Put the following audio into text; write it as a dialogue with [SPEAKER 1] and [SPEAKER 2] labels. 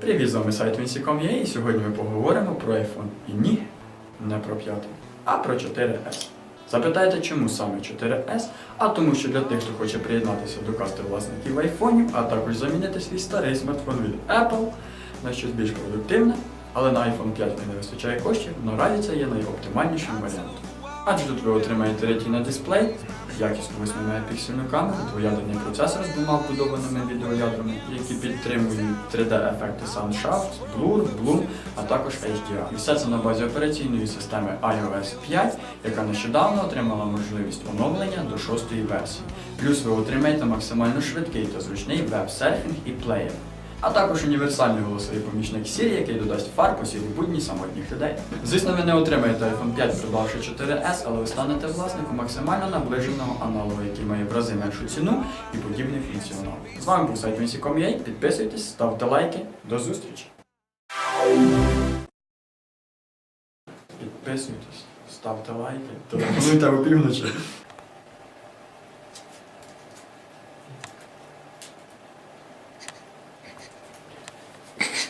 [SPEAKER 1] Привіт, з вами сайт Vinci.com.ua і сьогодні ми поговоримо про iPhone. І ні, не про п'ятий, а про 4S. Запитаєте, чому саме 4S? А тому, що для тих, хто хоче приєднатися до касти власників айфонів, а також замінити свій старий смартфон від Apple на щось більш продуктивне, але на iPhone 5 не вистачає коштів, наразі це є найоптимальнішим варіантом. Адже тут ви отримаєте Retina дисплей, якісну 8 мегапіксельну камеру, двоядерний процесор з двома вбудованими відеоядрами, які підтримують 3D-ефекти Soundshaft, Blur, Bloom, а також HDR. І все це на базі операційної системи iOS 5, яка нещодавно отримала можливість оновлення до 6 версії. Плюс ви отримаєте максимально швидкий та зручний веб-серфінг і плеєр. А також універсальний голосовий помічник Siri, який додасть фар по сірі будні самотніх людей. Звісно, ви не отримаєте iPhone 5, придбавши 4S, але ви станете власником максимально наближеного аналогу, який має в рази меншу ціну і подібний функціонал. З вами був сайт Vinci.com.ua, підписуйтесь, ставте лайки. До зустрічі! Підписуйтесь, ставте лайки, телефонуйте опівночі.